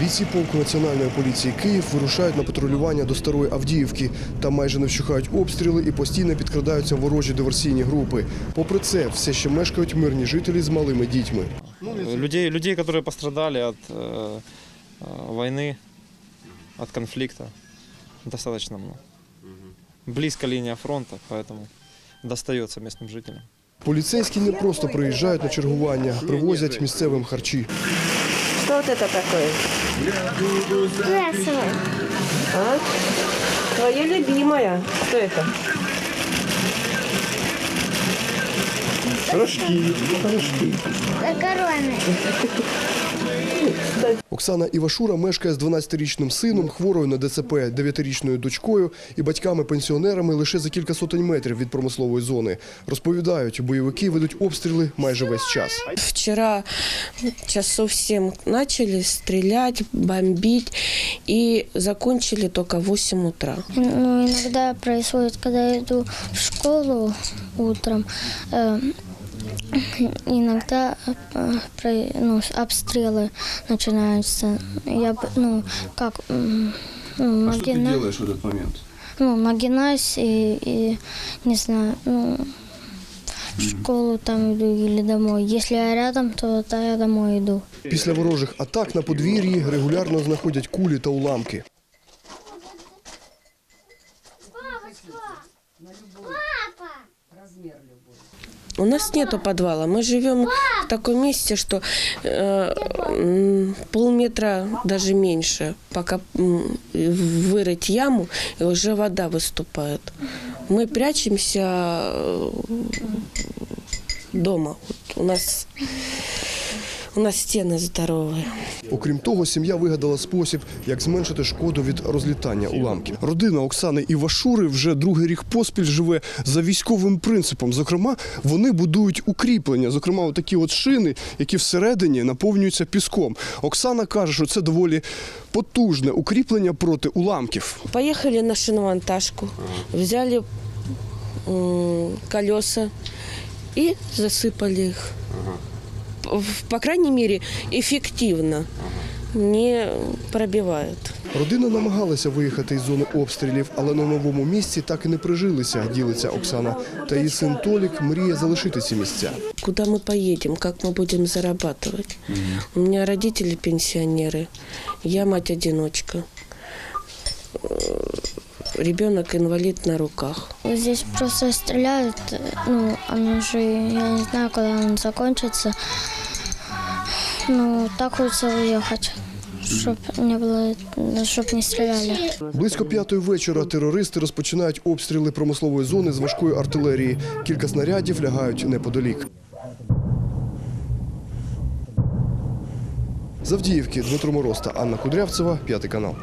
Бійці полку національної поліції Київ вирушають на патрулювання до старої Авдіївки. Там майже не вщухають обстріли і постійно підкрадаються ворожі диверсійні групи. Попри це, все ще мешкають мирні жителі з малими дітьми. людей, людей, которые пострадали от э, э, войны, от конфликта, достаточно много. Близко линия фронта, поэтому достается местным жителям. Поліцейські не просто приїжджають на чергування, привозять місцевим харчі. Вот это такое? Весело. А? Твоя любимая. Что это? Макарони. Оксана Івашура мешкає з 12-річним сином, хворою на ДЦП, 9-річною дочкою і батьками-пенсіонерами лише за кілька сотень метрів від промислової зони. Розповідають, бойовики ведуть обстріли майже весь час. Вчера часов 7 начали стрелять, бомбить и закончили только в 8 утра. Ну, иногда происходит, когда я иду в школу утром, э, иногда э, про- ну, обстрелы начинаются. Я, б- ну, как, м, ну, А что ты нагина- делаешь в этот момент? ну, нагинаюсь и, и, не знаю, ну, в школу там иду или домой. Если я рядом, то тогда я домой иду. Після ворожих атак на подвір'ї регулярно знаходять кулі та уламки. У нас нету подвала. Мы живем в таком месте, что э, м, полметра даже меньше, пока м, вырыть яму, и уже вода выступает. Мы прячемся э, дома. Вот у нас у нас стены здоровые. Окрім того, сім'я вигадала спосіб, як зменшити шкоду від розлітання уламків. Родина Оксани Івашури вже другий рік поспіль живе за військовим принципом. Зокрема, вони будують укріплення, зокрема, такі от шини, які всередині наповнюються піском. Оксана каже, що це доволі потужне укріплення проти уламків. Поехали на шиномонтажку, взяли м, колеса и засыпали их. П- По крайней мере, эффективно. Не пробивают. Родина намагалася виїхати із зони обстрілів, але на новому місці так і не прижилися, ділиться Оксана. Та її син Толік мріє залишити ці місця. Куда мы поедем, как мы будем зарабатывать? У меня родители пенсионеры, я мать-одиночка. Э, Ребенок инвалид на руках. Здесь просто стреляют, э, ну, оно же, я не знаю, когда он закончится. Ну, так хочется уехать, чтобы не было, чтобы не стреляли. Близько п'ятої вечора терористи розпочинають обстріли промислової зони з важкої артилерії. Кілька снарядів лягають неподалік. З Авдіївки Дмитро Мороз та Анна Кудрявцева, п'ятий канал.